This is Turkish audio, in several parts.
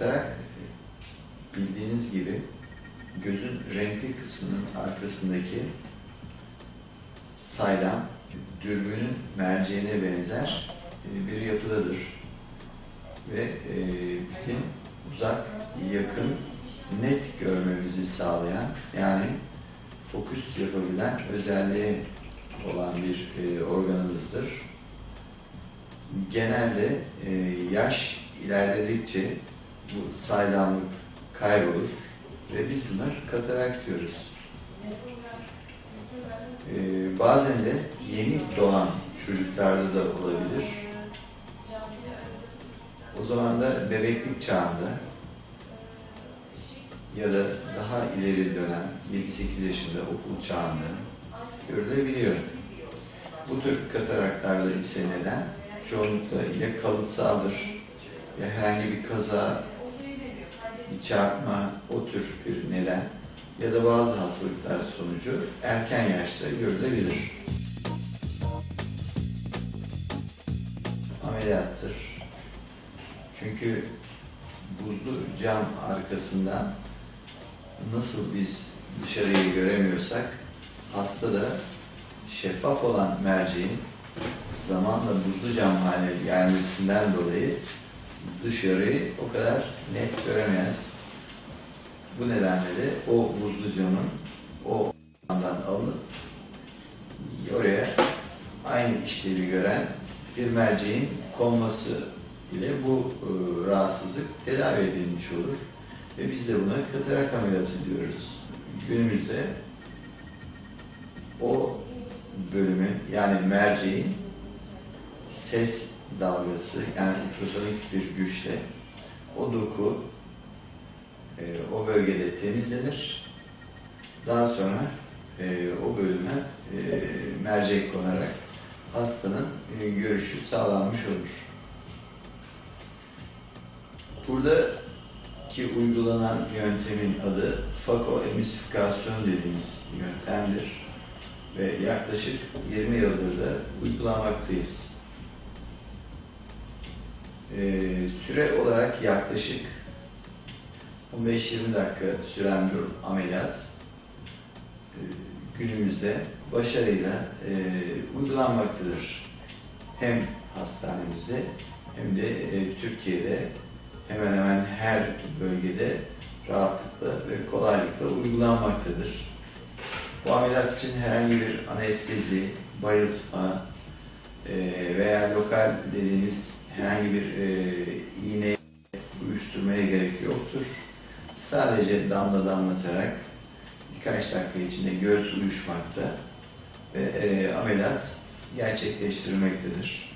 Katarak bildiğiniz gibi gözün renkli kısmının arkasındaki saydam dürbünün merceğine benzer e, bir yapıdadır. Ve e, bizim uzak, yakın, net görmemizi sağlayan yani fokus yapabilen özelliği olan bir e, organımızdır. Genelde yaş ilerledikçe bu saydamlık kaybolur ve biz buna katarak diyoruz. E, bazen de yeni doğan çocuklarda da olabilir. O zaman da bebeklik çağında ya da daha ileri dönem 7-8 yaşında okul çağında görülebiliyor. Bu tür kataraklarda ise neden? Çoğunlukla ya kalıtsaldır ya herhangi bir kaza, çarpma, o tür bir neden ya da bazı hastalıklar sonucu erken yaşta görülebilir. Ameliyattır. Çünkü buzlu cam arkasından nasıl biz dışarıyı göremiyorsak hasta da şeffaf olan merceğin zamanla buzlu cam haline gelmesinden dolayı dışarıyı o kadar net göremez. Bu nedenle de o buzlu camın o alandan alınıp oraya aynı işlevi gören bir merceğin konması ile bu e, rahatsızlık tedavi edilmiş olur. Ve biz de buna katarak ameliyatı diyoruz. Günümüzde o bölümün yani merceğin ses dalgası yani ultrasonik bir güçle o doku e, o bölgede temizlenir. Daha sonra e, o bölüme e, mercek konarak hastanın e, görüşü sağlanmış olur. Buradaki uygulanan yöntemin adı fakoemisifikasyon dediğimiz yöntemdir ve yaklaşık 20 yıldır da uygulamaktayız. Ee, süre olarak yaklaşık 15-20 dakika süren bir ameliyat e, günümüzde başarıyla e, uygulanmaktadır. Hem hastanemizde hem de e, Türkiye'de hemen hemen her bölgede rahatlıkla ve kolaylıkla uygulanmaktadır. Bu ameliyat için herhangi bir anestezi, bayıltma e, veya lokal dediğimiz herhangi bir iğne uyuşturmaya gerek yoktur. Sadece damla damlatarak birkaç dakika içinde göz uyuşmakta ve e, ameliyat gerçekleştirilmektedir.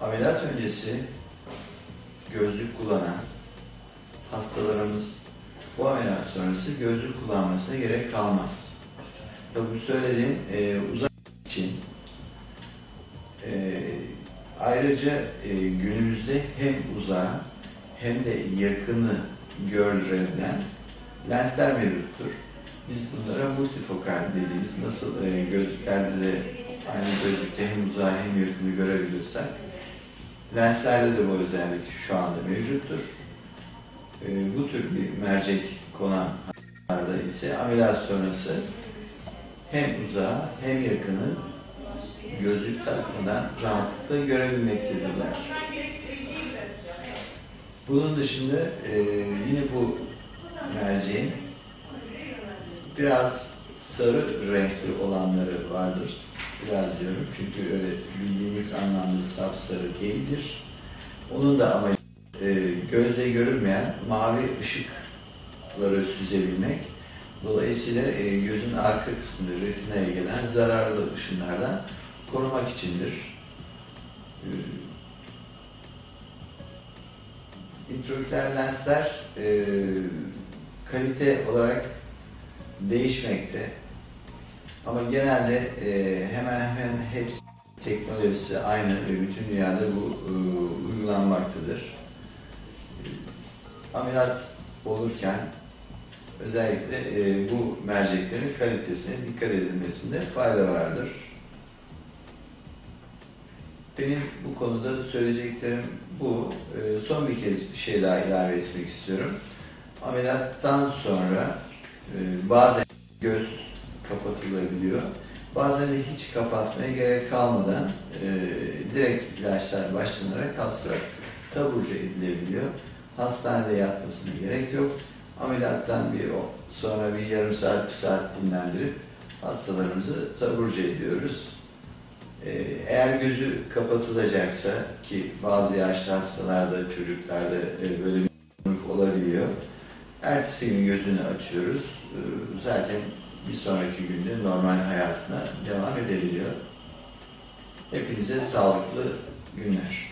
Ameliyat öncesi gözlük kullanan hastalarımız bu ameliyat sonrası gözlük kullanmasına gerek kalmaz. Tabi bu söylediğim e, uzak için e, ayrıca e, günümüzde hem uzağı hem de yakını gördürebilen lensler mevcuttur. Biz bunlara multifokal dediğimiz nasıl e, gözlüklerde de aynı gözlükte hem uzağı hem yakını görebiliyorsak lenslerde de bu özellik şu anda mevcuttur. E, bu tür bir mercek konan ise ameliyat sonrası hem uzağı hem yakını gözlük takmadan rahatlıkla görebilmektedirler. Bunun dışında e, yine bu merceğin biraz sarı renkli olanları vardır. Biraz diyorum çünkü öyle bildiğimiz anlamda sapsarı değildir. Onun da amacı e, gözle görülmeyen mavi ışıkları süzebilmek. Dolayısıyla e, gözün arka kısmında retinaya gelen zararlı ışınlardan korumak içindir. E, intraoküler lensler e, kalite olarak değişmekte. Ama genelde e, hemen hemen hepsi teknolojisi aynı ve bütün dünyada bu e, uygulanmaktadır. E, ameliyat olurken özellikle e, bu merceklerin kalitesine dikkat edilmesinde fayda vardır. Benim bu konuda söyleyeceklerim bu. Ee, Son bir kez bir şey daha ilave etmek istiyorum. Ameliyattan sonra e, bazen göz kapatılabiliyor. Bazen de hiç kapatmaya gerek kalmadan e, direkt ilaçlar başlanarak hastalar taburcu edilebiliyor. Hastanede yatmasına gerek yok. Ameliyattan bir sonra bir yarım saat, bir saat dinlendirip hastalarımızı taburcu ediyoruz. Ee, Eğer gözü kapatılacaksa ki bazı yaşlı hastalarda, çocuklarda e, böyle bir olabiliyor. Ertesi gün gözünü açıyoruz. Ee, Zaten bir sonraki günde normal hayatına devam edebiliyor. Hepinize sağlıklı günler.